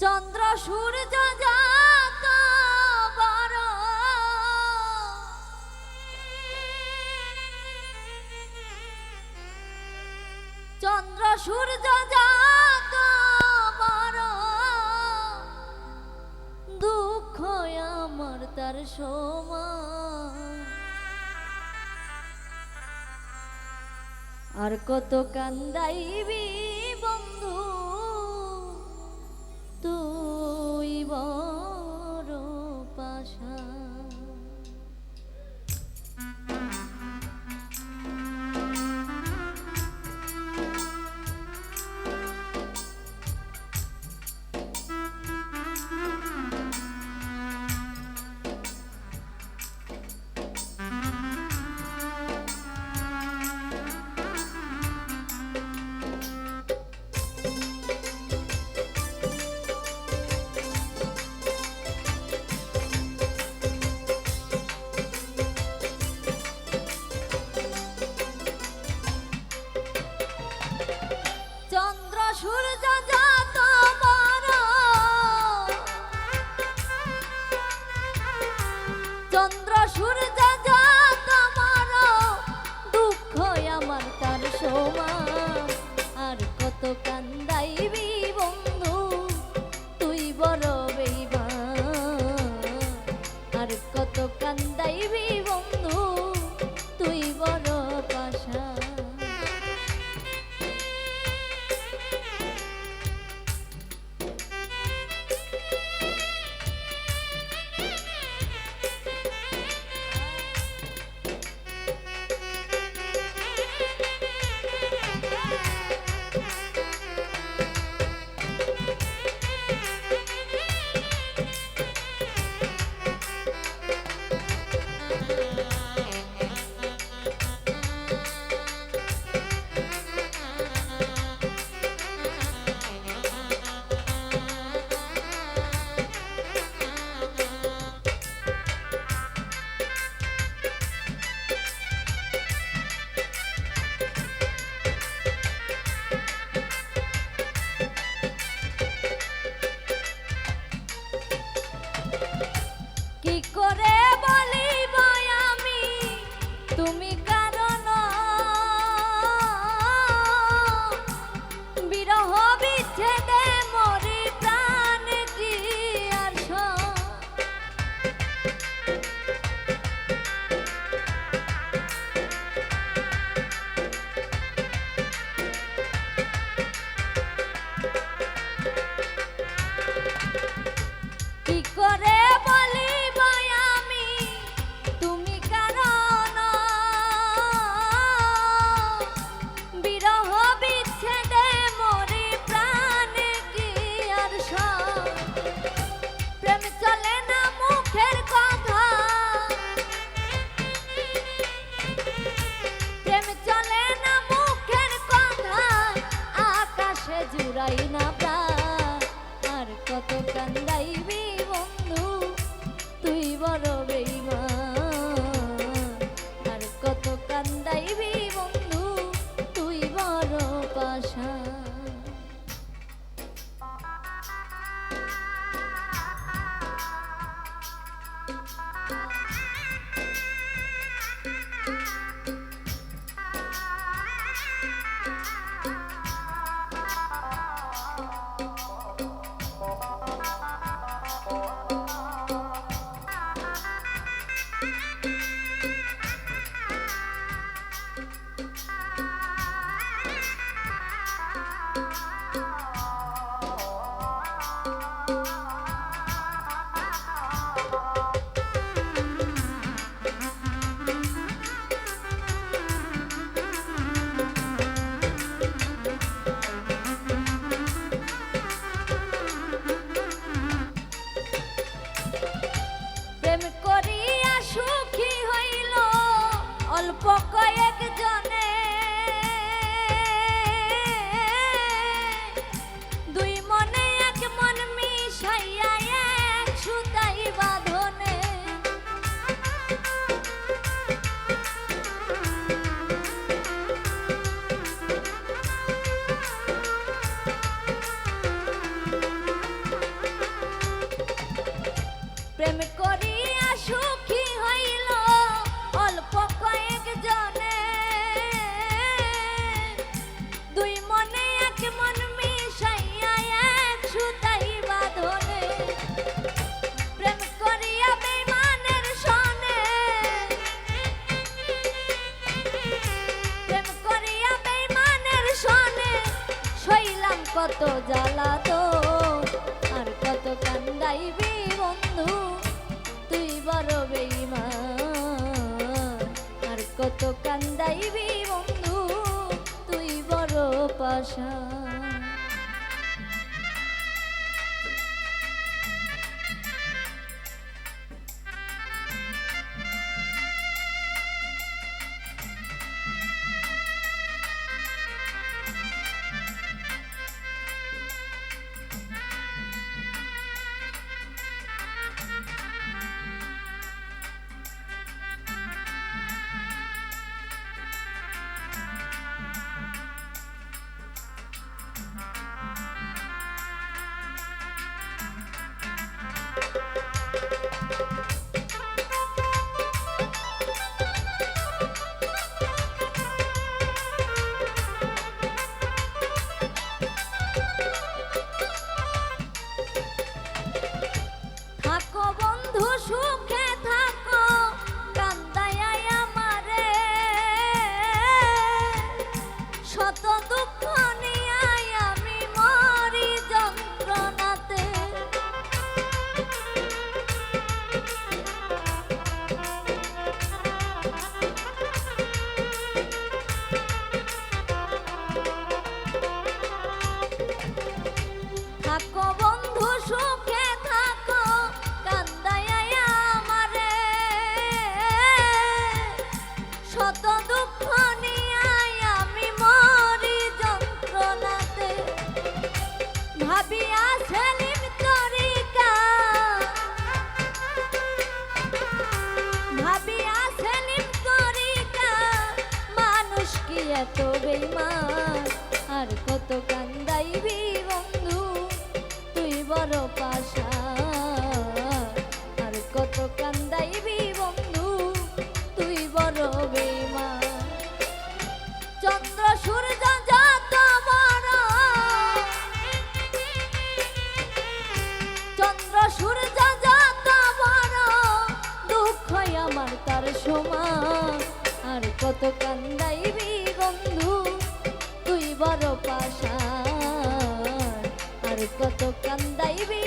চন্দ্র সূর্য যাত চন্দ্র সূর্য যাত বড়। দুঃখ আমার তার সমান। আর কত কান্দাইবি তুই চন্দ্র সূর্য যত বড় দুঃখ আমার তার সমান। আর কত কান্দাইবি বন্ধু, তুই বড় বেইবা আর কত কান্দাইবি Tu me Damn it. কত কান্দাইবি বন্ধু তুই বড় পাশা এত বেইমান আর কত কান্দাইবি বন্ধু তুই বড় পাশা কত কান্দাইবি